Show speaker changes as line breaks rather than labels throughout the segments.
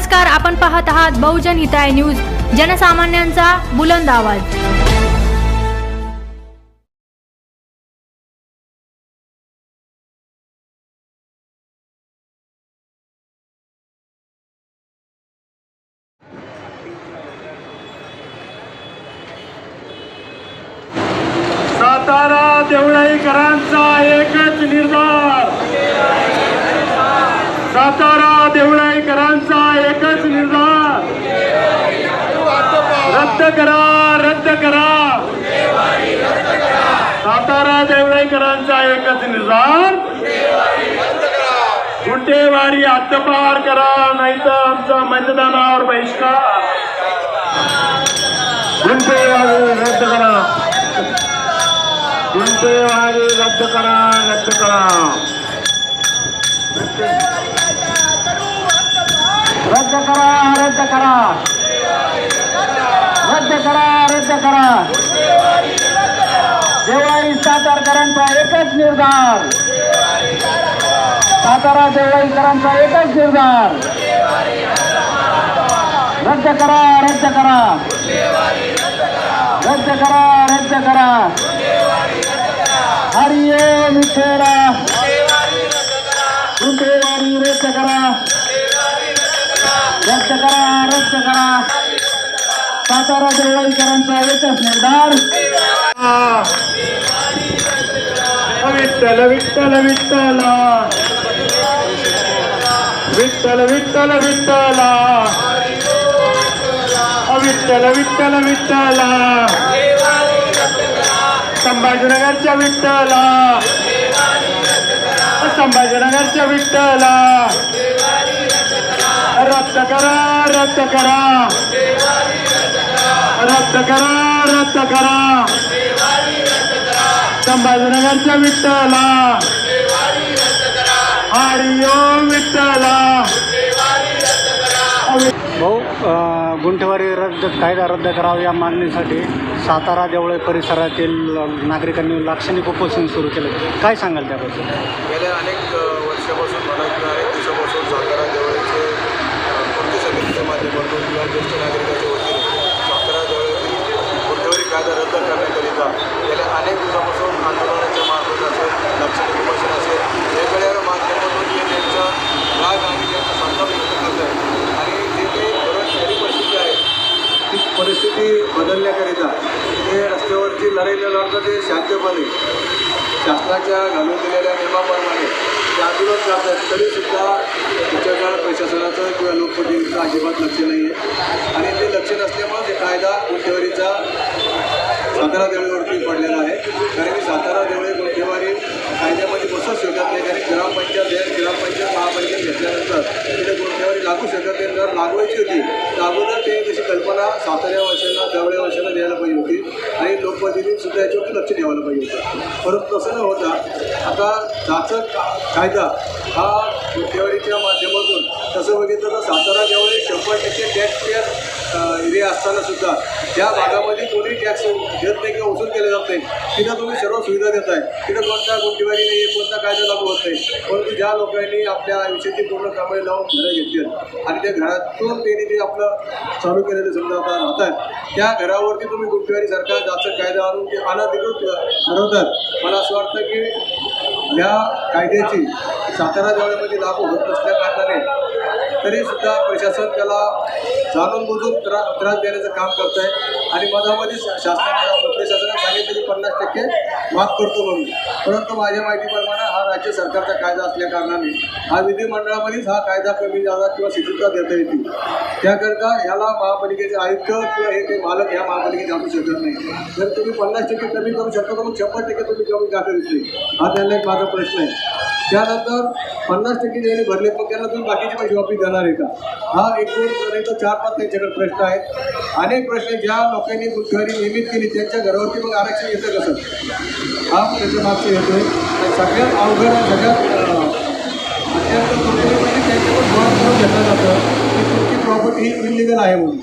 नमस्कार आपण पाहत आहात बहुजन हिताय न्यूज जनसामान्यांचा बुलंद आवाज.
सातारा देवळाईकरांचा एकच निर्धार. सातारा देवळाईकरांचा एकच निर्धार रद्द करा रद्द करा. सातारा देवळेकरांचा एकच निर्धार गुंटेवारी हद्दपार करा नाहीतर आमचा मतदानावर बहिष्कार. गुंटेवारी रद्द करा. गुंटेवारी रद्द करा रद्द करा. रद्द करा रद्द करा. रद्द करा रद्द करा. देवाई सातारकरांचा एकच निर्धार. सातारा देवळाईकरांचा एकच निर्धार. रद्द करा रद्द करा. रद्द करा रद्द करा. हरिये मिठेरा विठ्ठला रद्द करा. रद्द करा रद्द करा. सातारा देवळीकरांचा एकच निर्धार. विठ्ठल विठ्ठल विठ्ठल विठ्ठल विठ्ठल विठ्ठला विठ्ठल विठ्ठल विठ्ठला संभाजीनगरच्या विठ्ठल. संभाजीनगरच्या विठ्ठल. रद्द करा रद्द करा. रद्द करा रद्द करा. संभाजीनगरच्या विठ्ठला. हरी ओम विठ्ठला.
भाऊ गुंठेवारी रद्द कायदा रद्द करावा या मागणीसाठी सातारा देवळे परिसरातील नागरिकांनी लाक्षणिक उपोषण सुरू केलं. काय सांगाल त्याबद्दल?
गेल्या अनेक वर्षापासून म्हणा किंवा अनेक दिवसापासून सातारा जवळचे कृती समितीच्या माध्यमातून किंवा ज्येष्ठ नागरिकांच्या वतीने सातारा जवळील कोणत्यावरी कायदा रद्द करण्याकरिता गेल्या अनेक दिवसापासून आंदोलनाच्या मार्फत असेल लक्षणीय उपोषण असेल वेगवेगळ्या माध्यमातून हे त्यांचा राग आणि त्यांचा संताप व्यक्त करत आहे आणि जे काही परत खरी परिस्थिती आहे ती परिस्थिती बदलण्याकरिता ते रस्त्यावरची लढाई लढतात ते शांतपणे शासनाच्या घालून दिलेल्या नियमाप्रमाणे ते आंदोलन आहेत तरीसुद्धा तुमच्या प्रशासनाचं किंवा लोकप्रतिनिधीचं अजिबात लक्ष नाही आहे आणि ते लक्ष नसल्यामुळे ते कायदा गुंठेवारीचा सातारा देवळीवरती पडलेला आहे. कारण की सातारा देवळे गुंठेवारी कायद्यामध्ये बसू शकत नाही. कारण ग्रामपंचायत आहे ग्रामपंचायत महापंचायत घेतल्यानंतर तिथे गुंठेवारी लागू शकत नाही. जर लागवायची होती तर अगोदर ते तशी कल्पना साताऱ्या वर्षांना देवळ्या वर्षांना द्यायला पाहिजे होती. आणि लोकप्रतिनिधीसुद्धा याच्यावरती लक्ष द्यायला पाहिजे होतं. परंतु तसं न होता आता जाचक कायदा हा गुंठेवारीच्या माध्यमातून तसं बघितलं तर सातारा देवळे शंभर टक्के टॅक्स पेअर एरिया असताना सुद्धा ज्या भागामध्ये कोणी टॅक्स घेत नाही किंवा वसूल केले जात नाही तिथं तुम्ही सर्व सुविधा देत आहे. तिथं कोणता गुंठेवारी नाही आहे कोणता कायदा लागू होत नाही. परंतु ज्या लोकांनी आपल्या आयुष्याची पूर्ण कामे लावून घरं घेतली आहेत आणि त्या घरातून त्यांनी ते आपलं चालू केलेलं समजा आता राहतात त्या घरावरती तुम्ही गुंठेवारी सरकार जास्त कायदा आणून ते अनाधिकृत ठरवतात मला असं वाटतं की या कायद्याची सातारा जवळमध्ये लागू होत नसल्या कारणाने तरी सुद्धा प्रशासन त्याला जाणून बुजून त्रा त्रास देण्याचं काम करत आहे आणि मधामध्ये शासनाने प्रशासनाने सांगितलं की पन्नास टक्के माफ करतो म्हणून. परंतु माझ्या माहितीप्रमाणे हा राज्य सरकारचा कायदा असल्या कारणाने हा विधिमंडळामध्येच हा कायदा कमी जादा किंवा शिथिलता देता येते. त्याकरता ह्याला महापालिकेचे आयुक्त किंवा हे काही मालक ह्या महापालिकेत आणू शकत नाही. जर तुम्ही पन्नास टक्के कमी करू शकता तर मग शंभर टक्के तुम्ही कमी का करीत नाही हा त्यांना एक माझा प्रश्न आहे. त्यानंतर पन्नास टक्के ज्यांनी भरले पण त्यांना तुम्ही बाकीचे पैसे वापस देणार आहे का? हा एकूण नाही चार पाच त्यांच्याकडे प्रश्न आहेत. अनेक प्रश्न ज्या लोकांनी गुंठेवारी नियमित केली त्यांच्या घरावरती मग आरक्षण येतं कसं? हा त्याच्या मागचं येतो. आहे सगळ्यात अवघड सगळ्यात अत्यंत म्हणजे त्यांच्याकडून करून घेतलं जातं की तुमची प्रॉपर्टी ही इलिगल आहे म्हणून.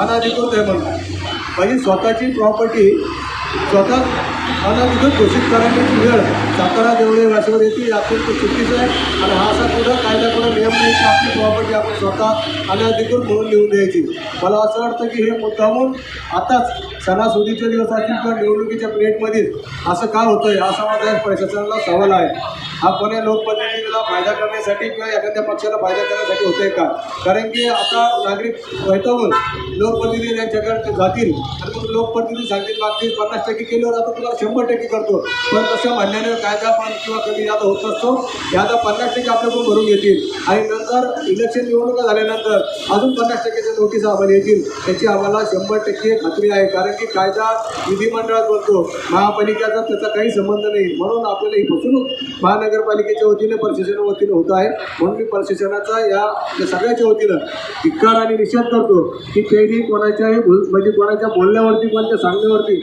अनाधिकृत आहे म्हणून. म्हणजे स्वतःची प्रॉपर्टी स्वतः अनधिकृत घोषित करण्याची वेळ. सातारा देवळे वाशीवर येते हे अत्यंत चुकीचं आहे. आणि हा असा कुठं कायदा कुठं नियम नाही की आपली प्रॉपर्टी आपण स्वतः अनाधिकृत म्हणून लिहून द्यायची. मला असं वाटतं की हे मुद्दामून आताच सणासुदीच्या दिवसातील किंवा निवडणुकीच्या प्लेटमध्ये असं का होतं आहे असा माझा प्रशासनाला सवाल आहे. हा कोण्या लोकप्रतिनिधीला फायदा करण्यासाठी किंवा एखाद्या पक्षाला फायदा करण्यासाठी होतं आहे का? कारण की आता नागरिक वैतावून लोकप्रतिनिधी यांच्याकडे ते जातील. आणि मग लोकप्रतिनिधी सांगतील मागतील पन्नास टक्के केल्यावर आता तुला शंभर टक्के करतो. पण तसं म्हणल्याने कायदा पण किंवा कमी जादा होत असतो हे आता पन्नास टक्के आपल्याकडून भरून घेतील. आणि नंतर इलेक्शन निवडणुका झाल्यानंतर अजून पन्नास टक्केच्या नोटीस आम्हाला येतील. त्याची आम्हाला शंभर टक्के खात्री आहे. कारण की कायदा विधिमंडळात बनतो महापालिकेचा त्याचा काही संबंध नाही. म्हणून आपल्याला ही फसवणूक महानगरपालिकेच्या वतीने प्रशासना वतीने होत आहे. म्हणून मी प्रशासनाचा या सगळ्याच्या वतीनं धिक्कार आणि निषेध करतो की त्यांनी कोणाच्याही म्हणजे कोणाच्या बोलण्यावरती कोणत्या सांगण्यावरती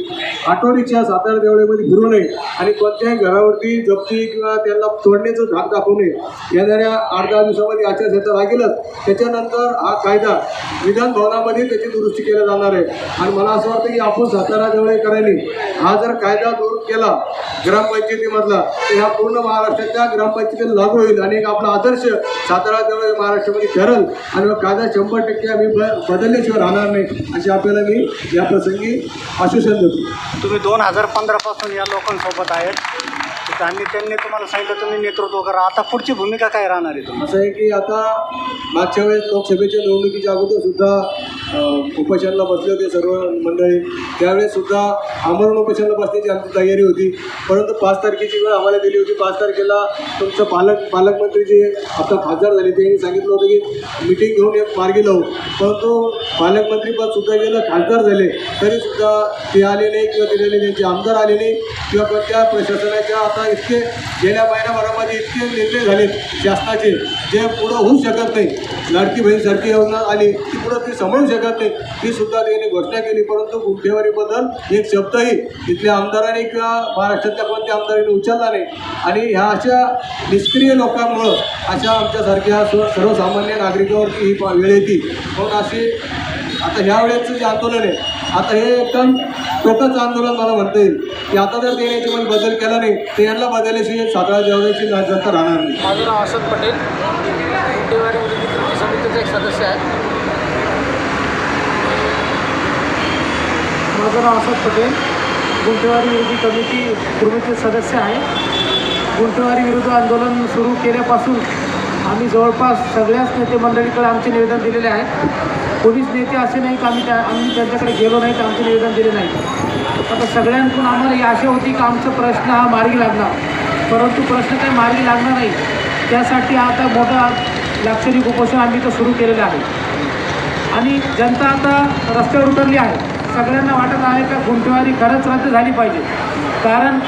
ऑटो रिक्षा सातारा देवळेमध्ये फिरू नये आणि कोणत्याही घरावरती जप्ती किंवा त्यांना तोडण्याचं धाक दाखवू नये. येणाऱ्या आठ दहा दिवसामध्ये आचारसंहिता लागेलच. त्याच्यानंतर हा कायदा विधान भवनामध्ये त्याची दुरुस्ती केली जाणार आहे. आणि मला असं वाटतं की आपण सातारा जवळेकरांनी हा जर कायदा दूर केला ग्रामपंचायतीमधला तर ह्या पूर्ण महाराष्ट्राच्या ग्रामपंचायतीला लागू होईल. आणि एक आपला आदर्श सातारा जवळ महाराष्ट्रामध्ये ठरल. आणि कायदा शंभर टक्के आम्ही ब बदलल्याशिवाय राहणार नाही अशी आपल्याला मी या प्रसंगी आश्वासन देतो.
तुम्ही दोन हजार पंधरापासून या लोकांसोबत आहेत. आणि त्यांनी तुम्हाला सांगितलं तुम्ही नेतृत्व करा. आता पुढची भूमिका काय राहणार आहे तुम्ही
असं आहे की आता मागच्या वेळेस लोकसभेच्या निवडणुकीच्या अगोदर सुद्धा उपोषणाला बसले होते सर्व मंडळी. त्यावेळेस सुद्धा आमरण बसण्याची आमची तयारी होती. परंतु पाच तारखेची वेळ आम्हाला दिली होती. पाच तारखेला तुमचं पालक पालकमंत्री जे आता खासदार झाले त्यांनी सांगितलं होतं की मिटिंग घेऊन एक मार्गी लावू. परंतु पालकमंत्रीपद सुद्धा गेलं खासदार झाले तरीसुद्धा ते आले नाही किंवा ते त्यांचे आमदार आले नाही किंवा कोणत्या प्रशासनाच्या आता इतके गेल्या महिन्याभरामध्ये इतके निर्णय झाले शासनाचे जे पुढं होऊ शकत नाही. लाडकी बहीणसारखी योजना आली ती पुढं ती समजू शकत नाही. ती सुद्धा त्यांनी घोषणा केली परंतु गुंठेवारीबद्दल एक शब्द शब्दही तिथल्या आमदारांनी किंवा महाराष्ट्रातल्या कोणत्या आमदारांनी उचलला नाही. आणि ह्या अशा निष्क्रिय लोकांमुळं अशा आमच्यासारख्या सर्वसामान्य नागरिकावरती ही वेळ येते. म्हणून अशी आता ह्या वेळेचं जे आंदोलन आहे आता हे एकदम टोकच आंदोलन मला म्हणता येईल. की आता जर त्यांनी याच्यामध्ये बदल केला नाही तर यांना बदलल्याशिवाय सातारा जेवणाची जनता राहणार नाही.
माझं नाव असद पटेल. समितीचा एक सदस्य आहे. माझं नाव असद पटेल गुंटेवाडी विरोधी कमिटी पूर्वीचे सदस्य आहे. गुंटेवारी विरुद्ध आंदोलन सुरू केल्यापासून आम्ही जवळपास सगळ्याच नेते मंडळीकडे आमचे निवेदन दिलेले आहे. कोणीच नेते असे नाही की आम्ही त्या आम्ही त्यांच्याकडे गेलो नाही तर आमचे निवेदन दिले नाही. आता सगळ्यांकडून आम्हाला ही आशा होती की आमचा प्रश्न हा मार्गी लागणार. परंतु प्रश्न काही मार्गी लागणार नाही त्यासाठी आता मोठा लाक्षणिक उपोषण आम्ही इथं सुरू केलेलं आहे. आणि जनता आता रस्त्यावर उतरली आहे. सगळ्यांना वाटत आहे का गुंठेवारी खरंच रद्द झाली पाहिजे? कारण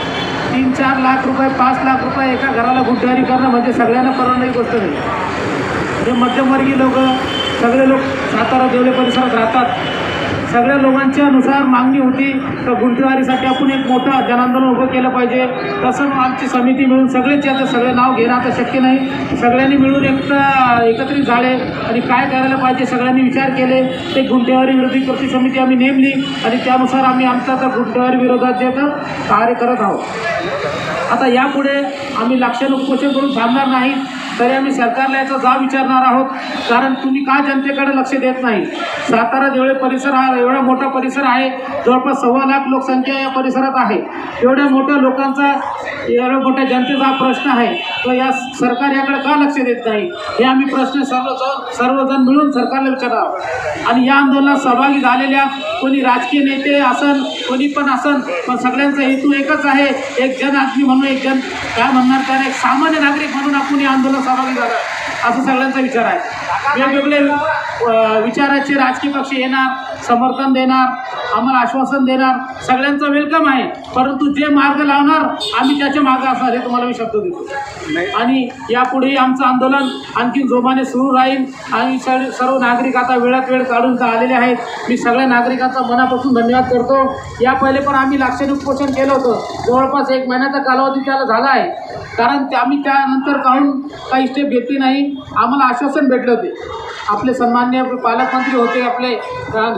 तीन चार लाख रुपये पाच लाख रुपये एका घराला गुंठेवारी करणं म्हणजे सगळ्यांना परवडणारी गोष्ट नाही. जे मध्यमवर्गीय लोक सगळे लोक सातारा देवले परिसरात राहतात. सगळ्या लोकांच्या नुसार मागणी होती. तर गुंठेवारीसाठी आपण एक मोठं जनांदोलन उभं केलं पाहिजे. तसं मग आमची समिती मिळून सगळेच आता सगळे नाव घेणं आता शक्य नाही. सगळ्यांनी मिळून एक एकत्रित झाले आणि काय करायला पाहिजे सगळ्यांनी विचार केले. ते गुंठेवारी विरोधी कृती समिती आम्ही नेमली. आणि त्यानुसार आम्ही आमचा तर गुंठेवारी विरोधात जे तर कार्य करत आहोत. आता यापुढे आम्ही लक्षण उपोषण करून थांबणार नाही. तरी आम्ही सरकारला याचा जाब विचारणार आहोत. कारण तुम्ही का जनतेकडे लक्ष देत नाही? सातारा देवळे परिसर हा एवढा मोठा परिसर आहे. जवळपास सव्वा लाख लोकसंख्या या परिसरात आहे. एवढ्या मोठ्या लोकांचा एवढ्या मोठ्या जनतेचा हा प्रश्न आहे. तो या सरकार याकडे का लक्ष देत नाही? हे आम्ही प्रश्न सर्वजण सर्वजण मिळून सरकारला विचारावं आणि या आंदोलनात सहभागी झालेल्या कोणी राजकीय नेते असन कोणी पण असन पण सगळ्यांचा हेतू एकच आहे. एक जन आदमी म्हणून एक जन काय म्हणणार कारण एक सामान्य नागरिक म्हणून आपण या आंदोलनात सहभागी झाला असं सगळ्यांचा विचार आहे. वेगवेगळे विचाराचे राजकीय पक्ष येणार. समर्थन देणार आम्हाला आश्वासन देणार. सगळ्यांचं वेलकम आहे. परंतु जे मार्ग लावणार आम्ही त्याच्या मार्ग असणार हे तुम्हाला मी शब्द देतो. आणि यापुढेही आमचं आंदोलन आणखी जोमाने सुरू राहील. आणि सर- सर्व नागरिक आता वेळात वेळ काढून आलेले आहेत. मी सगळ्या नागरिकांचा मनापासून धन्यवाद करतो. या पहिले पण आम्ही लाक्षणिक उपोषण केलं होतं. जवळपास एक महिन्याचा कालावधी त्याला झाला आहे. कारण आम्ही त्यानंतर काढून काही स्टेप घेतली नाही. आम्हाला आश्वासन भेटले होते. आपले सन्मान्य पालकमंत्री होते आपले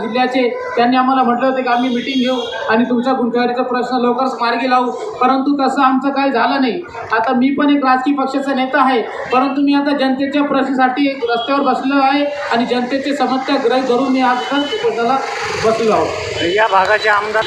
जिल्ह्याचे त्यांनी आम्हाला म्हटलं होतं की आम्ही मिटिंग घेऊ आणि तुमचा गुंठेवारीचा प्रश्न लवकरच मार्गी लावू. परंतु तसं आमचं काही झालं नाही. आता मी पण एक राजकीय पक्षाचा नेता आहे परंतु मी आता जनतेच्या प्रश्नासाठी एक रस्त्यावर बसलो आहे आणि जनतेचे समस्या ग्रह धरून मी आज उपोषणाला बसलो आहोत.
या भागाचे आमदार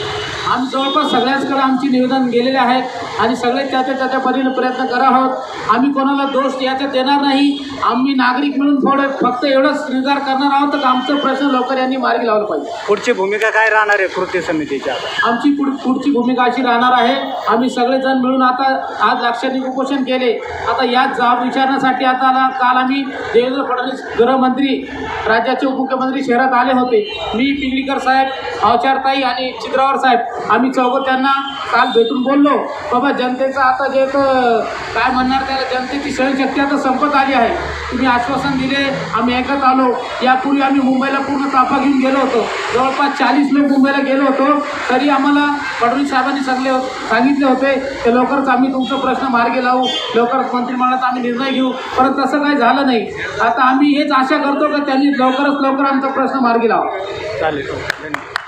आम्ही जवळपास सगळ्याचकडे आमची निवेदन गेलेले आहेत आणि सगळे त्याच्या त्याच्या परीने प्रयत्न करत आहोत. आम्ही कोणाला दोष याच्यात देणार नाही. आम्ही नागरिक मिळून थोडं फक्त एवढंच निर्धार करणार आहोत तर आमचा प्रश्न लवकर यांनी मार्गी लावला पाहिजे.
पुढची भूमिका काय राहणार आहे कृती समितीच्या?
आमची पुढ पुढची भूमिका अशी राहणार आहे. आम्ही सगळेजण मिळून आता आज लाक्षणिक उपोषण केले. आता याच जाब विचारण्यासाठी आता काल आम्ही देवेंद्र फडणवीस गृहमंत्री राज्याचे उपमुख्यमंत्री शहरात आले होते. मी पिंगळीकर साहेब अवचारताई आणि चित्रावर साहेब. आम्ही चौघं त्यांना काल भेटून बोललो बाबा जनतेचं आता जे तर काय म्हणणार त्याला जनतेची सहनशक्ती आता संपत आली आहे. तुम्ही आश्वासन दिले आम्ही ऐकत आलो. यापूर्वी आम्ही मुंबईला पूर्ण ताफा घेऊन गेलो होतो. जवळपास चाळीस लोक मुंबईला गेलो होतो. तरी आम्हाला फडणवीस साहेबांनी सांगले सांगितले होते की लवकरच आम्ही तुमचा प्रश्न मार्गी लावू. लवकरच मंत्रिमंडळात आम्ही निर्णय घेऊ. परंतु तसं काही झालं नाही. आता आम्ही हेच आशा करतो का त्यांनी लवकरच लवकर आमचा प्रश्न मार्गी लावा.
चालेल. धन्यवाद